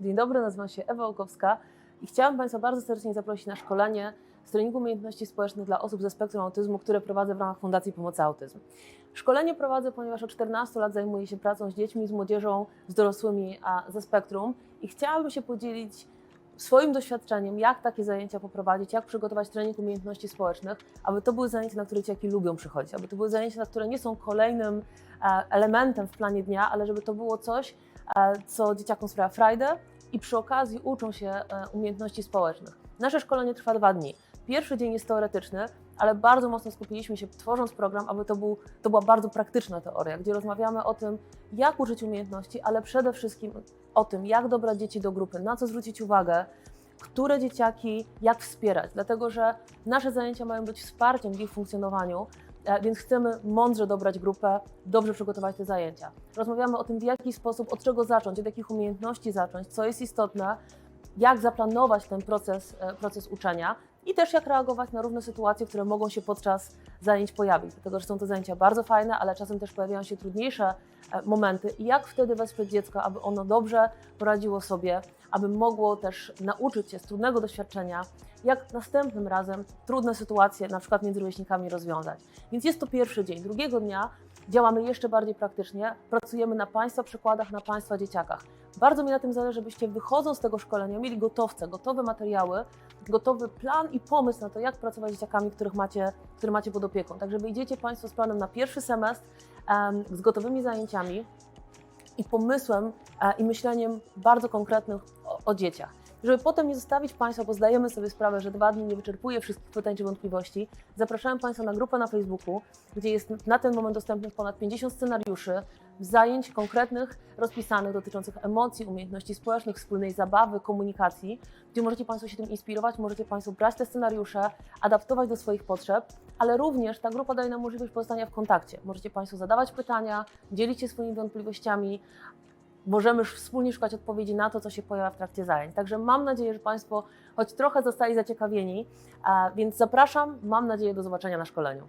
Dzień dobry, nazywam się Ewa Łukowska i chciałam Państwa bardzo serdecznie zaprosić na szkolenie z treningu umiejętności społecznych dla osób ze spektrum autyzmu, które prowadzę w ramach Fundacji Pomocy Autyzm. Szkolenie prowadzę, ponieważ od 14 lat zajmuję się pracą z dziećmi, z młodzieżą, z dorosłymi a ze spektrum i chciałabym się podzielić swoim doświadczeniem, jak takie zajęcia poprowadzić, jak przygotować trening umiejętności społecznych, aby to były zajęcia, na które dzieciaki lubią przychodzić, aby to były zajęcia, na które nie są kolejnym e, elementem w planie dnia, ale żeby to było coś, e, co dzieciakom sprawia frajdę i przy okazji uczą się e, umiejętności społecznych. Nasze szkolenie trwa dwa dni. Pierwszy dzień jest teoretyczny, ale bardzo mocno skupiliśmy się, tworząc program, aby to, był, to była bardzo praktyczna teoria, gdzie rozmawiamy o tym, jak uczyć umiejętności, ale przede wszystkim o tym, jak dobrać dzieci do grupy, na co zwrócić uwagę, które dzieciaki jak wspierać, dlatego że nasze zajęcia mają być wsparciem w ich funkcjonowaniu, e, więc chcemy mądrze dobrać grupę, dobrze przygotować te zajęcia. Rozmawiamy o tym, w jaki sposób, od czego zacząć, od jakich umiejętności zacząć, co jest istotne, jak zaplanować ten proces, e, proces uczenia i też jak reagować na różne sytuacje, które mogą się podczas zajęć pojawić. Dlatego, że są to zajęcia bardzo fajne, ale czasem też pojawiają się trudniejsze e, momenty i jak wtedy wesprzeć dziecko, aby ono dobrze poradziło sobie, aby mogło też nauczyć się z trudnego doświadczenia, jak następnym razem trudne sytuacje, na przykład między rówieśnikami, rozwiązać. Więc jest to pierwszy dzień. Drugiego dnia działamy jeszcze bardziej praktycznie, pracujemy na Państwa przykładach, na Państwa dzieciakach. Bardzo mi na tym zależy, żebyście wychodząc z tego szkolenia mieli gotowce, gotowe materiały, gotowy plan i pomysł na to, jak pracować z dzieciakami, których macie, które macie pod opieką. Tak, że wyjdziecie Państwo z planem na pierwszy semestr em, z gotowymi zajęciami i pomysłem e, i myśleniem bardzo konkretnych o, o dzieciach. Żeby potem nie zostawić Państwa, bo zdajemy sobie sprawę, że dwa dni nie wyczerpuje wszystkich pytań czy wątpliwości, zapraszałem Państwa na grupę na Facebooku, gdzie jest na ten moment dostępnych ponad 50 scenariuszy zajęć konkretnych, rozpisanych dotyczących emocji, umiejętności społecznych, wspólnej zabawy, komunikacji, gdzie możecie Państwo się tym inspirować, możecie Państwo brać te scenariusze, adaptować do swoich potrzeb, ale również ta grupa daje nam możliwość pozostania w kontakcie. Możecie Państwo zadawać pytania, dzielić się swoimi wątpliwościami, możemy wspólnie szukać odpowiedzi na to, co się pojawia w trakcie zajęć. Także mam nadzieję, że Państwo choć trochę zostali zaciekawieni, więc zapraszam, mam nadzieję do zobaczenia na szkoleniu.